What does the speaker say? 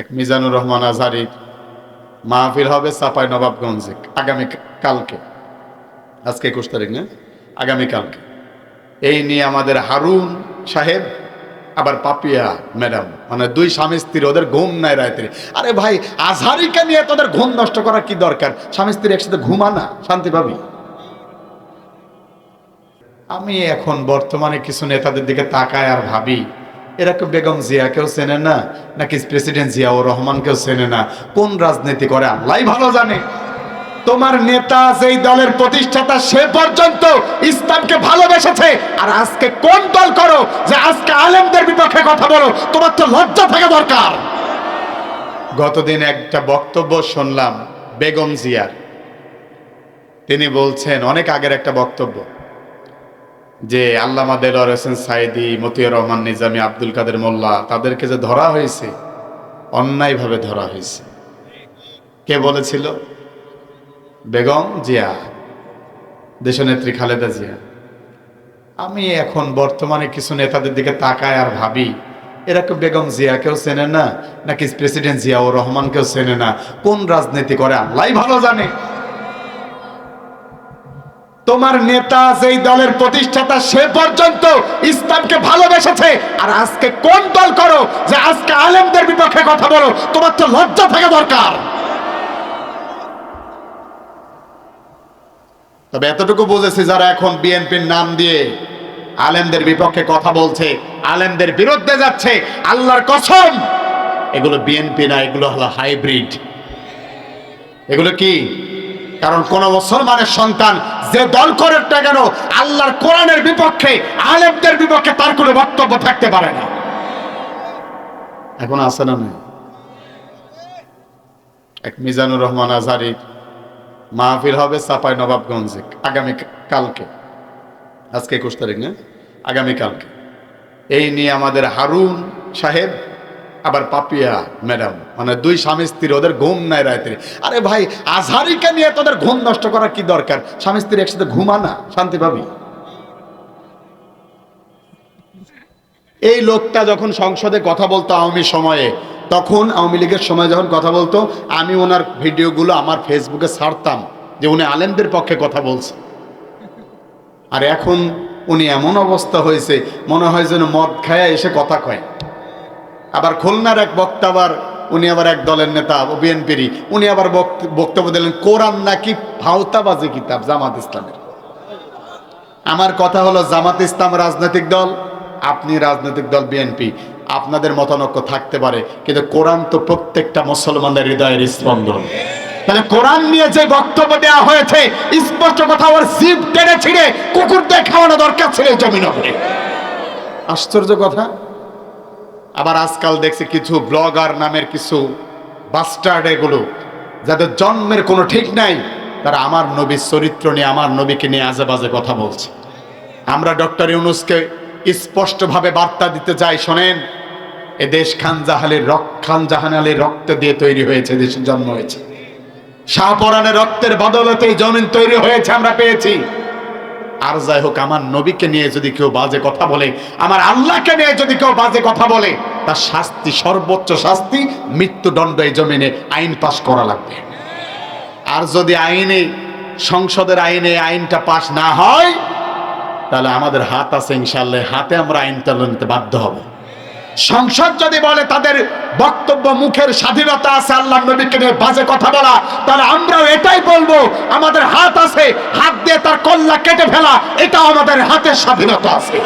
এক মিজানুর রহমান আজহারি, মাহফিল হবে চাপাই নবাবগঞ্জে, আগামী কালকে। আজকে একুশ তারিখ না? আগামী কালকে। এই নিয়ে আমাদের হারুন সাহেব, আবার পাপিয়া ম্যাডাম মানে দুই স্বামী স্ত্রী, ওদের ঘুম নাই রাত্রে। আরে ভাই, আজহারিকে নিয়ে তোদের ঘুম নষ্ট করা কি দরকার? স্বামী স্ত্রী একসাথে ঘুমা না, শান্তি পাবি? আমি এখন বর্তমানে কিছু নেতাদের দিকে তাকায় আর ভাবি এরা কেউ বেগম জিয়াকেও চেনে না, নাকি প্রেসিডেন্ট জিয়াউর রহমানকেও চেনে না? কোন রাজনীতি করে আল্লাহ ভালো জানে। তোমার নেতা যেই দলের প্রতিষ্ঠাতা সে পর্যন্ত ইসলামকে ভালোবেসেছে। আর আজকে কোন দল করো যে আজকে আলেমদের বিপক্ষে কথা বলো? তোমার তো লজ্জা থাকা দরকার। গতদিন একটা বক্তব্য শুনলাম, বেগম জিয়ার। তিনি বলছেন, অনেক আগের একটা বক্তব্য যে আল্লামা দেলোয়ার হোসেন সাইদি, মতিউর রহমান নিজামী, আব্দুল কাদের মোল্লা, তাদেরকে যে ধরা হয়েছে, অন্যায়ভাবে ধরা হয়েছে। কে বলেছিল? বেগম জিয়া, দেশনেত্রী খালেদা জিয়া। আমি এখন বর্তমানে কিছু নেতাদের দিকে তাকায় আর ভাবি, এরা কেউ বেগম জিয়াকেও চেনে না, নাকি প্রেসিডেন্ট জিয়া জিয়াউর রহমানকেও চেনে না? কোন রাজনীতি করে আল্লাহ ভালো জানে। তোমার নেতা যেই দলের প্রতিষ্ঠাতা সে পর্যন্ত ইসলামকে ভালোবেসেছে। আর আজকে কোন দল করো যে আজকে আলেমদের বিপক্ষে কথা বলো? তোমার তো লজ্জা থাকা দরকার। তবে এতটুকু বুঝেছি যারা এখন বিএনপির নাম দিয়ে আলেমদের বিপক্ষে কথা বলছে, আলেমদের বিরুদ্ধে যাচ্ছে, আল্লাহর কসম, এগুলো বিএনপি না, এগুলো হলো হাইব্রিড। এগুলো কি? কারণ কোন মুসলমানের সন্তান যে দল করে কেন, আল্লাহর কোরআনের বিপক্ষে, আলেমদের বিপক্ষে তার কোনো বক্তব্য থাকতে পারে না। এখন আছে না এক মিজানুর রহমান আজহারি, মাহফিল হবে চাপাই নবাবগঞ্জে, আগামী কালকে। আজকে একুশ তারিখ না? আগামী কালকে। এই নিয়ে আমাদের হারুন সাহেব আবার পাপিয়া, ম্যাডাম। মানে দুই স্বামী স্ত্রী, ওদের ঘুম নাই রাত্রে। আরে ভাই, আজহারিকে নিয়ে তোদের ঘুম নষ্ট করা কি দরকার? স্বামী স্ত্রী একসাথে ঘুমা না, শান্তি পাবি? এই লোকটা যখন সংসদে কথা বলতো আওয়ামী সময়ে, তখন আওয়ামী লীগের সময় যখন কথা বলতো, আমি ওনার ভিডিওগুলো আমার ফেসবুকে ছাড়তাম যে উনি আলেমদের পক্ষে কথা বলছে। আর এখন উনি এমন অবস্থা হয়েছে, মনে হয় যেন মদ খায়া এসে কথা কয়। আবার খুলনার এক বক্তা আবার, উনি আবার এক দলের নেতা বিএনপিরই, উনি আবার বক্তব্য দিলেন, কোরআন নাকি ভাওতাবাজি কিতাব জামাত ইসলামের। আমার কথা হলো জামাত ইসলাম রাজনৈতিক দল, আপনি রাজনৈতিক দল বিএনপি, আপনাদের মতানক্য থাকতে পারে, কিন্তু কোরআন তো প্রত্যেকটা মুসলমানের হৃদয়ের স্পন্দন। তাহলে কোরআন নিয়ে যে বক্তব্য দেওয়া হয়েছে, স্পষ্ট কথা ওর জিভ টেনে ছিঁড়ে কুকুর দিয়ে খাওয়ানো দরকার ছিল জমিন আশ্চর্য কথা আবার আজকাল দেখছি কিছু ব্লগার নামের কিছু বাস্টার্ড এগুলো, যাদের জন্মের কোনো ঠিক নাই, তারা আমার নবীর চরিত্র নিয়ে, আমার নবীকে নিয়ে আজে বাজে কথা বলছে। আমরা ডক্টর ইউনুসকে স্পষ্টভাবে বার্তা দিতে চাই, শোনেন, এ দেশ খান জাহালের রক্ত, খান রক্ত দিয়ে তৈরি হয়েছে, দেশে জন্ম হয়েছে। শাহপরানের রক্তের বদলতে এই জমিন তৈরি হয়েছে, আমরা পেয়েছি। আর যাই হোক, আমার নবীকে নিয়ে যদি কেউ বাজে কথা বলে, আমার আল্লাহকে নিয়ে যদি কেউ বাজে কথা বলে, তার শাস্তি, সর্বোচ্চ শাস্তি মৃত্যুদণ্ড এই জমিনে আইন পাশ করা লাগবে। আর যদি আইনে, সংসদের আইনে আইনটা পাশ না হয়, তাহলে আমাদের হাত আছে ইনশাল্লাহ হাতে আমরা আইনটা নিতে বাধ্য হব। সংসদ যদি বলে তাদের বক্তব্য মুখের স্বাধীনতা আছে, আল্লাহ নবীকে নিয়ে বাজে কথা বলা, তাহলে আমরাও এটাই বলব, আমাদের হাত আছে, হাত দিয়ে তার কল্লা কেটে ফেলা, এটাও আমাদের হাতের স্বাধীনতা আছে।